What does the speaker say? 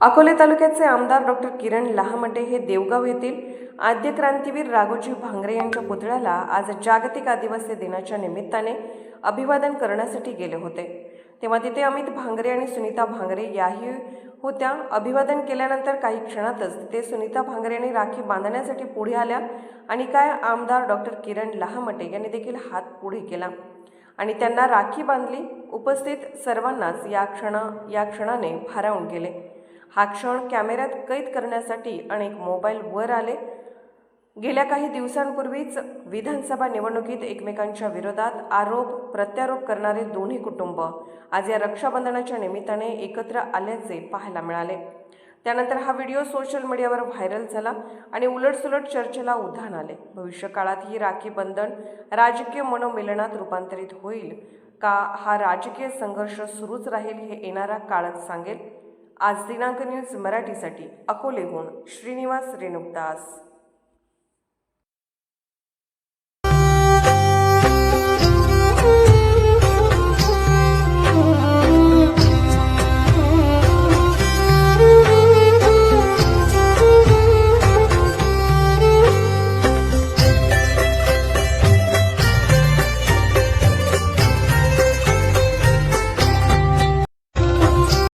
अकोले तालुक्याचे आमदार डॉक्टर किरण लहामटे हे देवगाव येथील आद्य क्रांतीवीर राघोजी भांगरे यांच्या पुतळ्याला आज जागतिक आदिवासी दिनाच्या निमित्ताने अभिवादन करण्यासाठी गेले होते. तेव्हा तिथे अमित भांगरे आणि सुनीता भांगरे याही होत्या. अभिवादन केल्यानंतर काही क्षणातच तिथे सुनीता भांगरे यांनी राखी बांधण्यासाठी पुढे आल्या आणि काय आमदार डॉक्टर किरण लहामटे यांनी देखील हात पुढे केला. आणि त्यांना राखी बांधली. उपस्थित सर्वांनाच या क्षण या क्षणाने भारावून गेले. हा क्षण कॅमेऱ्यात कैद करण्यासाठी अनेक मोबाईल वर आले. गेल्या काही दिवसांपूर्वीच विधानसभा निवडणुकीत एकमेकांच्या विरोधात आरोप प्रत्यारोप करणारे दोन्ही कुटुंब आज या रक्षाबंधनाच्या निमित्ताने एकत्र आल्याचे पाहायला मिळाले. त्यानंतर हा व्हिडिओ सोशल मीडियावर व्हायरल झाला आणि उलटसुलट चर्चेला उधाण आले. भविष्यकाळात ही राखी बंधन राजकीय मनोमिलनात रूपांतरित होईल का? हा राजकीय संघर्ष सुरूच राहील हे येणारा काळच सांगेल. आज दिनांक न्यूज मराठीसाठी अकोलेहून श्रीनिवास रेणुकदास.